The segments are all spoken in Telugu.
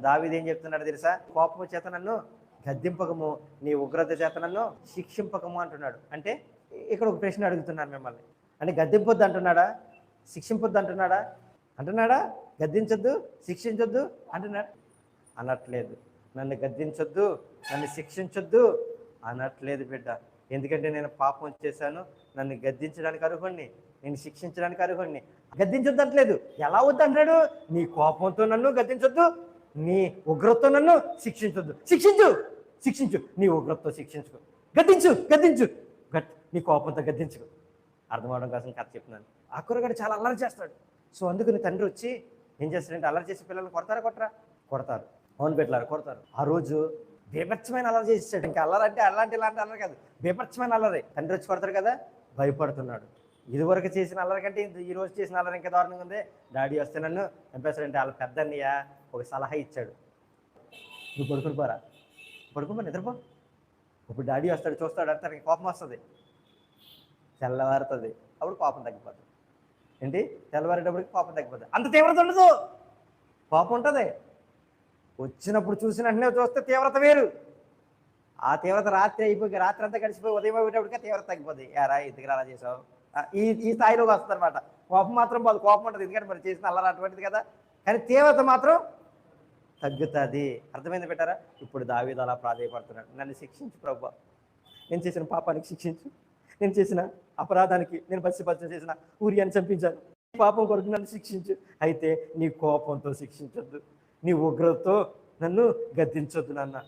దావిది ఏం చెప్తున్నాడు తెలుసా? కోపము చేత నన్ను గద్దింపకము నీ ఉగ్రత చేత నన్ను శిక్షింపకము అంటున్నాడు. అంటే ఇక్కడ ఒక ప్రశ్న అడుగుతున్నాను మిమ్మల్ని. అంటే గద్దింపొద్దు అంటున్నాడా? శిక్షింపొద్దు అంటున్నాడా? అంటున్నాడా? గద్దించొద్దు శిక్షించొద్దు అంటున్నాడు. అనట్లేదు. నన్ను గద్దించొద్దు నన్ను శిక్షించొద్దు అనట్లేదు బిడ్డ. ఎందుకంటే నేను పాపం చేశాను నన్ను గద్దించడానికి అర్హుణ్ణి నేను శిక్షించడానికి అర్హుణ్ణి. గద్దించొద్దు అంటలేదు. ఎలా వద్దు అంటాడు? నీ కోపంతో నన్ను గద్దించొద్దు నీ ఉగ్రతతో నన్ను శిక్షించొద్దు. శిక్షించు! శిక్షించు! నీ ఉగ్రతతో శిక్షించుకో. గద్దించు! గద్దించు! గట్ నీ కోపంతో గద్దించుకో. అర్థం అవడం కోసం కథ చెప్తున్నాను. ఆ కురగాడు చాలా అల్లరి చేస్తాడు. సో అందుకని తండ్రి వచ్చి ఏం చేస్తాడంటే అల్లరి చేసి పిల్లల్ని కొడతారా కొట్టరా? కొడతారు. అవును పెట్టారు కొడతారు. ఆ రోజు బీభత్సమైన అల్లరి చేసేసాడు. ఇంకా అల్లరి అంటే అలాంటి ఇలాంటి అల్లరి కాదు. బీభత్సమైన అల్లరి. తండ్రి వచ్చి కొడతారు కదా? భయపడుతున్నాడు. ఇదివరకు చేసిన అల్లరి కంటే ఈరోజు ఈ రోజు చేసిన అల్లరి ఇంకా దారుణంగా ఉంది. డాడీ వస్తే నన్ను చంపేస్తాడంటే వాళ్ళ పెద్ద అన్నయ్య ఒక సలహా ఇచ్చాడు. నువ్వు పడుకుని పోరా. పడుకుని నిద్రపో. ఇప్పుడు డాడీ వస్తాడు చూస్తాడు అంటే తనకి కోపం వస్తుంది. తెల్లవారుతుంది. అప్పుడు కోపం తగ్గిపోతుంది ఏంటి? తెల్లవారేటప్పటికి కోపం తగ్గిపోతుంది అంత తీవ్రత ఉండదు. కోపం ఉంటుంది. వచ్చినప్పుడు చూసిన వెంటనే చూస్తే తీవ్రత వేరు. ఆ తీవ్రత రాత్రి అయిపోయి రాత్రి అంతా గడిచిపోయి ఉదయం అయ్యేటప్పటికే తీవ్రత తగ్గిపోతుంది యారా ఎందుకు అలా చేసావు? ఈ ఈ స్థాయిలోకి వస్తుంది అనమాట కోపం మాత్రం వాళ్ళు కోపం ఉంటుంది ఎందుకంటే మరి చేసిన అల్లరి అటువంటిది కదా. కానీ తీవ్రత మాత్రం తగ్గుతుంది. అర్థమైంది పెట్టారా ఇప్పుడు దావీదు అలా ప్రాధాయపడుతున్నాడు. నన్ను శిక్షించు ప్రభు. నేను చేసిన పాపానికి శిక్షించు. నేను చేసిన అపరాధానికి నేను పసిపచ్చం చేసిన ఊరియాన్ని చంపించాను. నీ పాపం కొరకు నన్ను శిక్షించు. అయితే నీ కోపంతో శిక్షించొద్దు. నీ ఉగ్రతతో నన్ను గద్దించొద్దు నాన్న.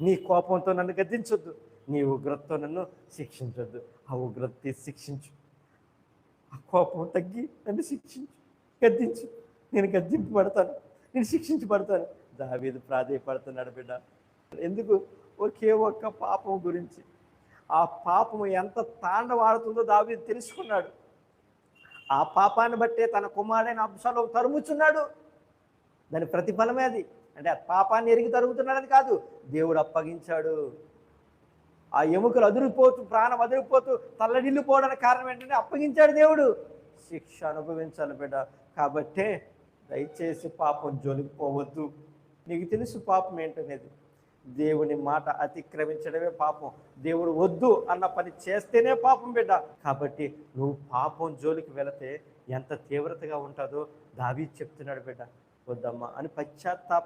నీ కోపంతో నన్ను గద్దించొద్దు. నీ ఉగ్రతతో నన్ను శిక్షించొద్దు. ఆ ఉగ్రత శిక్షించు. ఆ కోపం తగ్గి నన్ను శిక్షించు. గద్దించు. నేను గద్దింపబడతాను నేను శిక్షించబడతాను దావీదు ప్రాధేయపడుతున్నాడు బిడ్డ. ఎందుకు? ఒకే ఒక్క పాపం గురించి. ఆ పాపము ఎంత తాండవాడుతుందో దావీదు తెలుసుకున్నాడు. ఆ పాపాన్ని బట్టే తన కుమారుడైన అంశాలు తరుముచున్నాడు. దాని ప్రతిఫలమే అది. అంటే ఆ పాపాన్ని ఎరిగి తరుగుతున్నాడని కాదు. దేవుడు అప్పగించాడు. ఆ ఎముకలు అదిరిపోతూ ప్రాణం అదిరిపోతూ తల్లడిల్లిపోవడానికి కారణం ఏంటంటే అప్పగించాడు దేవుడు. శిక్ష అనుభవించాలి బిడ్డ. కాబట్టే దయచేసి పాపం జోలికి పోవద్దు. నీకు తెలుసు పాపం ఏంటనేది. దేవుని మాట అతిక్రమించడమే పాపం. దేవుడు వద్దు అన్న పని చేస్తేనే పాపం బిడ్డ. కాబట్టి నువ్వు పాపం జోలికి వెళితే ఎంత తీవ్రతగా ఉంటుందో దావి చెప్తున్నాడు బిడ్డ. వద్దమ్మా అని పశ్చాత్తాప